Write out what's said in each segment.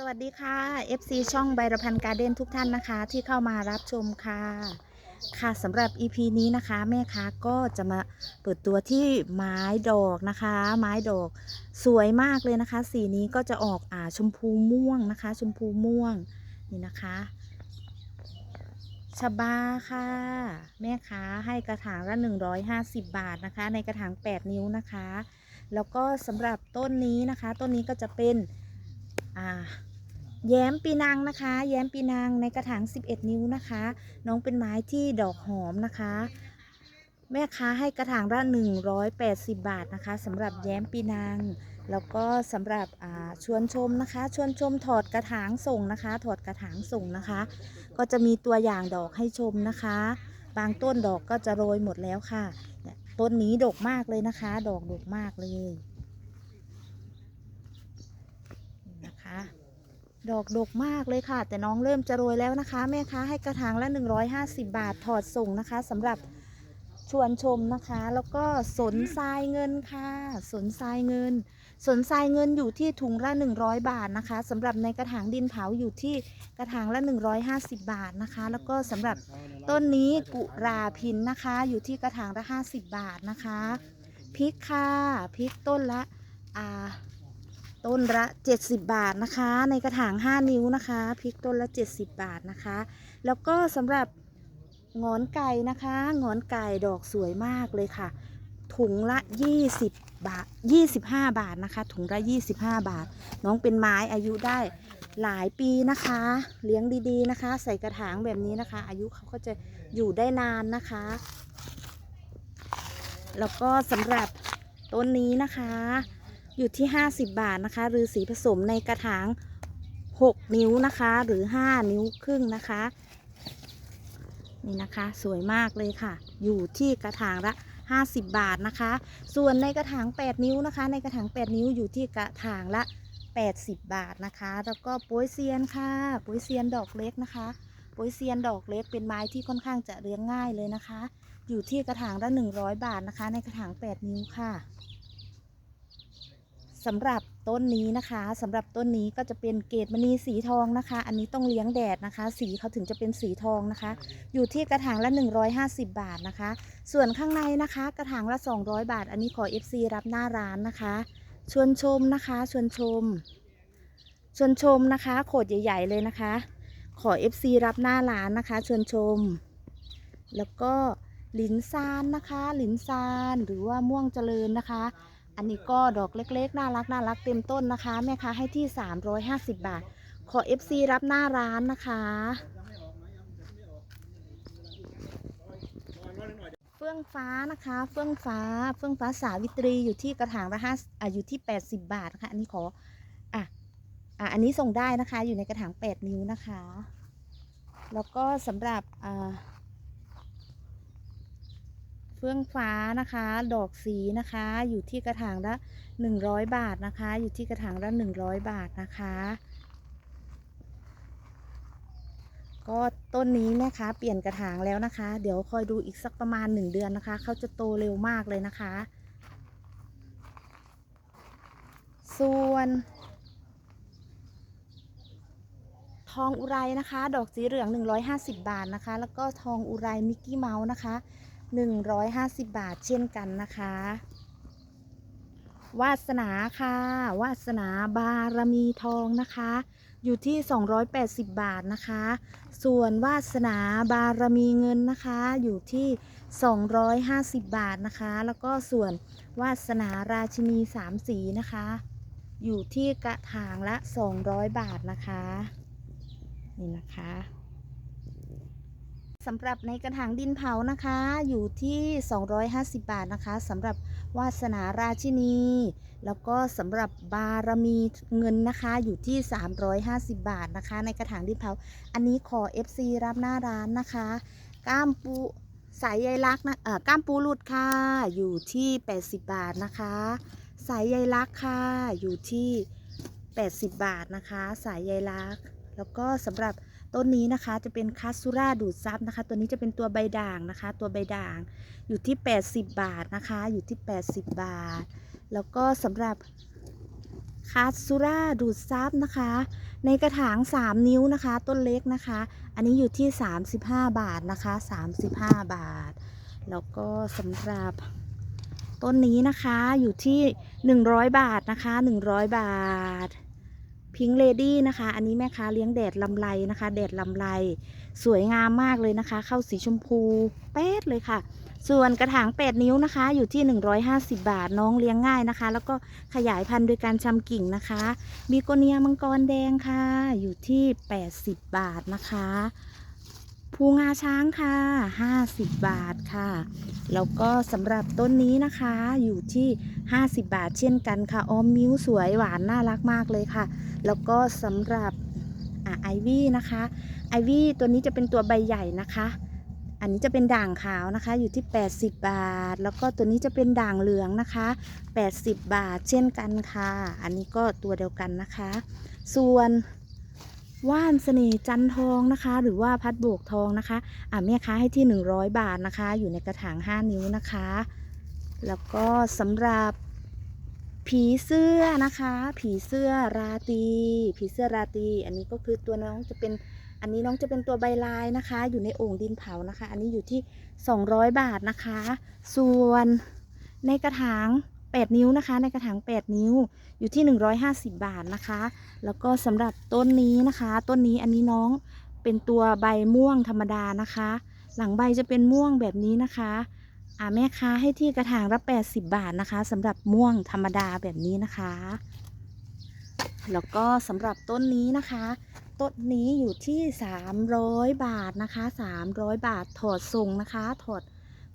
สวัสดีค่ะ FC ช่องใบรพันการ์เด้นทุกท่านนะคะ ที่เข้ามารับชมค่ะ ค่ะสำหรับ EP นี้นะคะ แม่ค้าก็จะมาเปิดตัวที่ไม้ดอกนะคะ ไม้ดอกสวยมากเลยนะคะ สีนี้ก็จะออกอ่าชมพูม่วงนะคะ ชมพูม่วงนี่นะคะชบาค่ะ แม่ค้าให้กระถางละ 150 บาทนะคะ ในกระถาง 8 นิ้วนะคะ แล้วก็สำหรับต้นนี้นะคะ ต้นนี้ก็จะเป็น อ่าแย้มปีนังนะคะ แย้มปีนังในกระถาง 11 นิ้วนะคะ น้องเป็นไม้ที่ดอกหอมนะคะ แม่ค้าให้กระถางละ180 บาทนะคะสำหรับแย้มปีนังแล้วก็สำหรับอ่าชวนชมนะคะ ชวนชมถอดกระถางส่งนะคะ ถอดกระถางส่งนะคะ ก็จะมีตัวอย่างดอกให้ชมนะคะ บางต้นดอกก็จะโรยหมดแล้วค่ะต้นนี้ดกมากเลยนะคะ ดอกดกมากเลย นะคะ ดอกดกมากเลยค่ะ แต่น้องเริ่มจะโรยแล้วนะคะ แม่ค้าให้กระถางละ 150 บาทถอดส่งนะคะสำหรับชวนชมนะคะ แล้วก็สนทรายเงินค่ะสนทรายเงิน สนทรายเงินอยู่ที่ถุงละ 100 บาทนะคะสำหรับในกระถางดินเผาอยู่ที่กระถางละ 150 บาทนะคะ แล้วก็สำหรับต้นนี้กุราพินนะคะ อยู่ที่กระถางละ 50 บาทนะคะพริกค่ะพริกต้นละอ่า ต้นละ 70 บาทนะคะ ในกระถาง 5 นิ้วนะคะพริกต้นละ 70 บาทนะคะ แล้วก็สำหรับงอนไก่นะคะงอนไก่ดอกสวยมากเลยค่ะ ถุงละ 20 บาท 25 บาทนะคะ ถุงละ 25 บาท น้องเป็นไม้อายุได้หลายปีนะคะ เลี้ยงดีๆนะคะ ใส่กระถางแบบนี้นะคะ อายุเขาก็จะอยู่ได้นานนะคะ แล้วก็สำหรับต้นนี้นะคะ อยู่ที่ 50 บาทนะคะหรือสีผสมในกระถาง 6 นิ้วนะคะ หรือ 5 นิ้วครึ่งนะคะ นี่นะคะ สวยมากเลยค่ะ อยู่ที่กระถางละ 50 บาทนะคะ ส่วนในกระถาง 8 นิ้วนะคะ ในกระถาง 8 นิ้วอยู่ที่กระถางละ 80 บาทนะคะ แล้วก็โป้ยเซียนค่ะโป้ยเซียนดอกเล็กนะคะโป้ยเซียนดอกเล็กเป็นไม้ที่ค่อนข้างจะเลี้ยงง่ายเลยนะคะ อยู่ที่กระถางละ 100 บาทนะคะ ในกระถาง 8 นิ้วค่ะ สำหรับต้นนี้นะคะสำหรับต้นนี้ก็จะเป็นเกตมณีสีทองนะคะ อันนี้ต้องเลี้ยงแดดนะคะ สีเขาถึงจะเป็นสีทองนะคะ อยู่ที่กระถางละ 150 บาทนะคะ ส่วนข้างในนะคะ กระถางละ 200 บาท อันนี้ขอ FC รับหน้าร้านนะคะ ชวนชมนะคะ ชวนชม ชวนชมนะคะ โขดใหญ่ๆเลยนะคะ ขอ FC รับหน้าร้านนะคะ ชวนชม แล้วก็หลินซานนะคะ หลินซานหรือว่าม่วงเจริญนะคะ อันนี้ก็ดอกเล็กๆ น่ารักน่ารักเต็มต้นนะคะ แม่ค้าให้ที่ 350 บาท ขอ FC รับหน้าร้านนะคะ เฟื่องฟ้านะคะ เฟื่องฟ้า เฟื่องฟ้าสาวิตรีอยู่ที่กระถางละห้าอะอยู่ที่ 80 บาทนะคะอันนี้ขออะอะอันนี้ส่งได้นะคะ อยู่ในกระถาง 8 นิ้วนะคะ แล้วก็สำหรับอ่า เฟื่องฟ้านะคะ ดอกสีนะคะ อยู่ที่กระถางละ 100 บาทนะคะ อยู่ที่กระถางละ 100 บาทนะคะ ก็ต้นนี้นะคะเปลี่ยนกระถางแล้วนะคะ เดี๋ยวคอยดูอีกสักประมาณ 1 เดือนนะคะ เขาจะโตเร็วมากเลยนะคะ ส่วนทองอุไรนะคะ ดอกสีเหลือง 150 บาทนะคะ แล้วก็ทองอุไรมิกกี้เมาส์นะคะ 150 บาทเช่นกันนะคะ วาสนาค่ะ วาสนาบารมีทองนะคะ อยู่ที่ 280 บาทนะคะ ส่วนวาสนาบารมีเงินนะคะ อยู่ที่ 250 บาทนะคะ แล้วก็ส่วนวาสนาราชินีสามสีนะคะ อยู่ที่กระถางละ 200 บาทนะคะ นี่นะคะ สำหรับในกระถางดินเผานะคะอยู่ที่ 250 บาทนะคะสำหรับวาสนาราชินี แล้วก็สำหรับบารมีเงินนะคะอยู่ที่ 350 บาทนะคะ ในกระถางดินเผา อันนี้ขอ FC รับหน้าร้านนะคะ ก้ามปูสายใยลักนะเอ่อก้ามปูหลุดค่ะอยู่ที่ 80 บาทนะคะ สายใยลักค่ะอยู่ที่ 80 บาทนะคะ สายใยลัก แล้วก็สำหรับ ต้นนี้นะคะจะเป็นคาสุราดูดซับนะคะ ตัวนี้จะเป็นตัวใบด่างนะคะ ตัวใบด่างอยู่ที่ 80 บาทนะคะ อยู่ที่ 80 บาท แล้วก็สำหรับคาสุราดูดซับนะคะ ในกระถาง 3 นิ้วนะคะ ต้นเล็กนะคะ อันนี้อยู่ที่ 35 บาทนะคะ 35 บาท แล้วก็สำหรับต้นนี้นะคะอยู่ที่ 100 บาทนะคะ 100 บาท พิงเลดี้นะคะ อันนี้แม่ค้าเลี้ยงแดดลำไรนะคะ แดดลำไรสวยงามมากเลยนะคะ เข้าสีชมพูเป๊ดเลยค่ะ ส่วนกระถาง 8 นิ้วนะคะ อยู่ที่ 150 บาทน้องเลี้ยงง่ายนะคะ แล้วก็ขยายพันธุ์โดยการชำกิ่งนะคะบีโกเนียมังกรแดงค่ะ อยู่ที่ 80 บาทนะคะภูงาช้างค่ะ 50 บาทค่ะ แล้วก็สำหรับต้นนี้นะคะอยู่ที่ 50 บาทเช่นกันค่ะ ออมมิ้วสวยหวานน่ารักมากเลยค่ะ แล้วก็สำหรับไอวี่นะคะไอวี่ตัวนี้จะเป็นตัวใบใหญ่นะคะ อันนี้จะเป็นด่างขาวนะคะ อยู่ที่ 80 บาท แล้วก็ตัวนี้จะเป็นด่างเหลืองนะคะ 80 บาทเช่นกันค่ะ อันนี้ก็ตัวเดียวกันนะคะ ส่วนว่านเสน่ห์จันทองนะคะ หรือว่าพัดโบกทองนะคะอะแม่ค้าให้ที่ 100 บาทนะคะ อยู่ในกระถาง 5 นิ้วนะคะ แล้วก็สำหรับ ผีเสื้อนะคะ ผีเสื้อราตี ผีเสื้อราตี อันนี้ก็คือตัวน้องจะเป็น อันนี้น้องจะเป็นตัวใบลายนะคะ อยู่ในโอ่งดินเผานะคะ อันนี้อยู่ที่ 200 บาทนะคะ ส่วนในกระถาง 8 นิ้วนะคะ ในกระถาง 8 นิ้ว อยู่ที่ 150 บาทนะคะ แล้วก็สำหรับต้นนี้นะคะ ต้นนี้อันนี้น้องเป็นตัวใบม่วงธรรมดานะคะ หลังใบจะเป็นม่วงแบบนี้นะคะ อ่าแม่ค้าให้ที่กระถางละ80 บาทนะคะสำหรับม่วงธรรมดาแบบนี้นะคะ แล้วก็สำหรับต้นนี้นะคะ ต้นนี้อยู่ที่ 300 บาทนะคะ 300 บาทถอดส่งนะคะถอด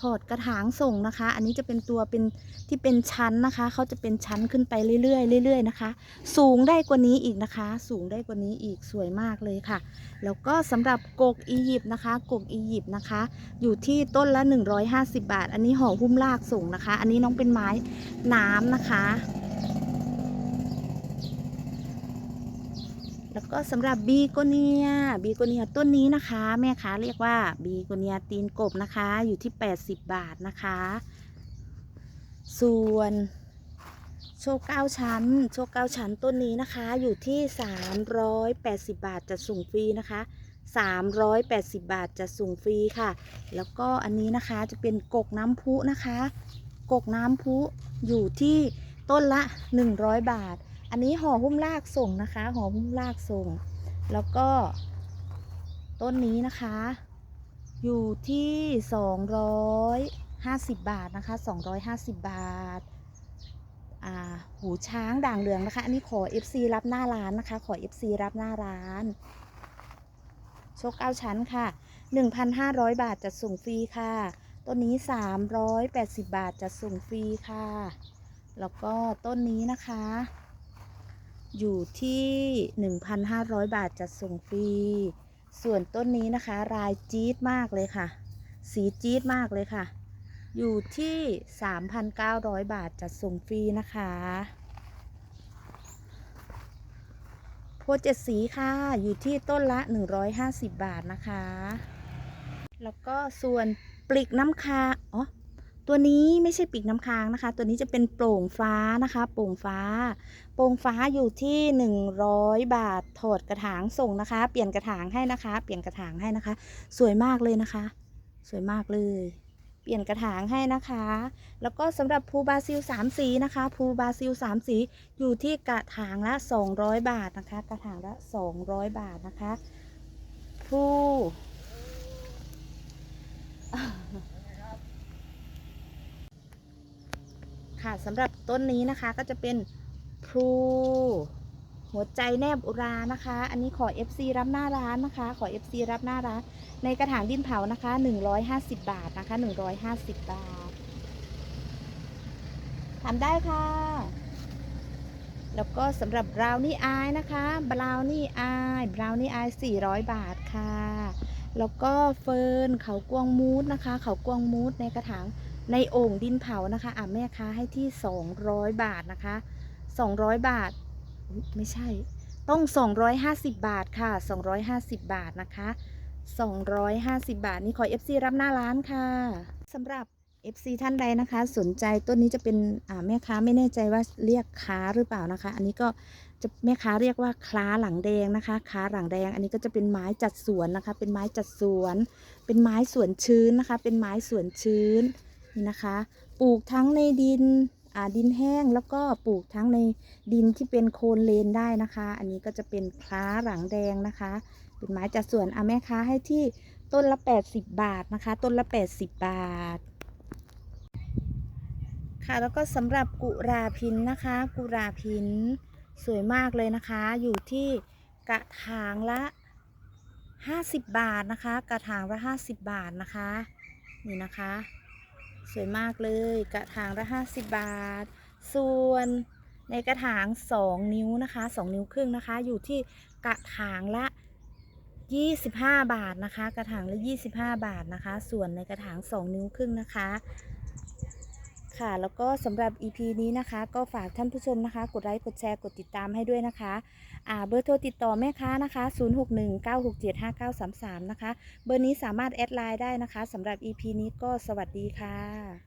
ถอดกระถางส่งนะคะ อันนี้จะเป็นตัวเป็นที่เป็นชั้นนะคะ เขาจะเป็นชั้นขึ้นไปเรื่อยๆเรื่อยๆนะคะ สูงได้กว่านี้อีกนะคะ สูงได้กว่านี้อีกสวยมากเลยค่ะ แล้วก็สำหรับกกอียิปต์นะคะกกอียิปต์นะคะ อยู่ที่ต้นละ 150 บาท อันนี้ห่อหุ้มลากส่งนะคะ อันนี้น้องเป็นไม้น้ำนะคะ แล้วก็สำหรับบีโกเนียบีโกเนียต้นนี้นะคะ แม่ค้าเรียกว่าบีโกเนียตีนกบนะคะ อยู่ที่ 80 บาทนะคะ ส่วนโชคเก้าชั้น โชคเก้าชั้นต้นนี้นะคะ อยู่ที่ 380 บาทจะส่งฟรีนะคะ 380 บาทจะส่งฟรีค่ะ แล้วก็อันนี้นะคะจะเป็นกกน้ำพุนะคะ กกน้ำพุอยู่ที่ต้นละ 100 บาท อันนี้ห่อหุ้มลากส่งนะคะห่อหุ้มลากส่ง แล้วก็ ต้นนี้นะคะ อยู่ที่ 250 บาทนะคะ 250 บาทอ่าหูช้างด่างเหลืองนะคะ อันนี้ขอ FC รับหน้าร้านนะคะ ขอ FC รับหน้าร้านโชคเก้าชั้นค่ะ 1,500 บาทจะส่งฟรีค่ะต้นนี้ 380 บาทจะส่งฟรีค่ะ แล้วก็ต้นนี้นะคะ อยู่ที่ 1,500 บาทจะส่งฟรี ส่วนต้นนี้นะคะ รายจี๊ดมากเลยค่ะ สีจี๊ดมากเลยค่ะ อยู่ที่ 3,900 บาทจะส่งฟรีนะคะโพธิ์เจ็ดสีค่ะ อยู่ที่ต้นละ 150 บาทนะคะ แล้วก็ส่วนปลีกน้ำคาอ๋อ ตัวนี้ไม่ใช่ปีกน้ำค้างนะคะ ตัวนี้จะเป็นโปร่งฟ้านะคะ โปร่งฟ้า โปร่งฟ้าอยู่ที่ 100 บาท ถอดกระถางส่งนะคะ เปลี่ยนกระถางให้นะคะ เปลี่ยนกระถางให้นะคะ สวยมากเลยนะคะ สวยมากเลย เปลี่ยนกระถางให้นะคะ แล้วก็สำหรับภูบาซิลสามสีนะคะ ภูบาซิลสามสีอยู่ที่กระถางละ 200 บาทนะคะ กระถางละ 200 บาทนะคะภู ค่ะสำหรับต้นนี้นะคะก็จะเป็นพลูหัวใจแนบอุรานะคะ อันนี้ขอ FC รับหน้าร้านนะคะ ขอ FC รับหน้าร้าน ในกระถางดินเผานะคะ 150 บาทนะคะ 150 บาททำได้ค่ะ แล้วก็สำหรับบราวนี่อายนะคะบราวนี่อายบราวนี่อาย 400 บาทค่ะ แล้วก็เฟิร์นเขากวางมูดนะคะ เขากวางมูดในกระถาง ในโอ่งดินเผานะคะอะแม่ค้าให้ที่ 200 บาทนะคะ 200 บาท ไม่ใช่ ต้อง 250 บาทค่ะ 250 บาทนะคะ 250 บาท นี่ขอ FC รับหน้าร้านค่ะสำหรับ FC ท่านใดนะคะ สนใจต้นนี้จะเป็นอ่าแม่ค้าไม่แน่ใจว่าเรียกค้าหรือเปล่านะคะ อันนี้ก็จะแม่ค้าเรียกว่าคล้าหลังแดงนะคะค้าหลังแดง อันนี้ก็จะเป็นไม้จัดสวนนะคะ เป็นไม้จัดสวน เป็นไม้สวนชื้นนะคะ เป็นไม้สวนชื้น นี่นะคะ ปลูกทั้งในดินดินแห้งแล้วก็ปลูกทั้งในดินที่เป็นโคลนเลนได้นะคะ อันนี้ก็จะเป็นคล้าหลังแดงนะคะ เป็นไม้จัดสวนอะแม่ค้าให้ที่ต้นละ 80 บาทนะคะ ต้นละ 80 บาท ค่ะแล้วก็สำหรับกุราพินนะคะ กุราพินสวยมากเลยนะคะ อยู่ที่กระถางละ 50 บาทนะคะ กระถางละ 50 บาทนะคะ นี่นะคะ สวยมากเลยกระถางละ50บาท ส่วนในกระถาง2นิ้วนะคะ2นิ้วครึ่งนะคะ อยู่ที่กระถางละ25บาทนะคะ กระถางละ25บาทนะคะ ส่วนในกระถาง2นิ้วครึ่งนะคะ ค่ะ แล้วก็สำหรับ EP นี้นะคะ ก็ฝากท่านผู้ชมนะคะ กดไลค์กดแชร์กดติดตามให้ด้วยนะคะอ่าเบอร์โทรติดต่อแม่ค้านะคะ 0619675933 นะคะ เบอร์นี้สามารถแอดไลน์ได้นะคะสำหรับ EP นี้ก็สวัสดีค่ะ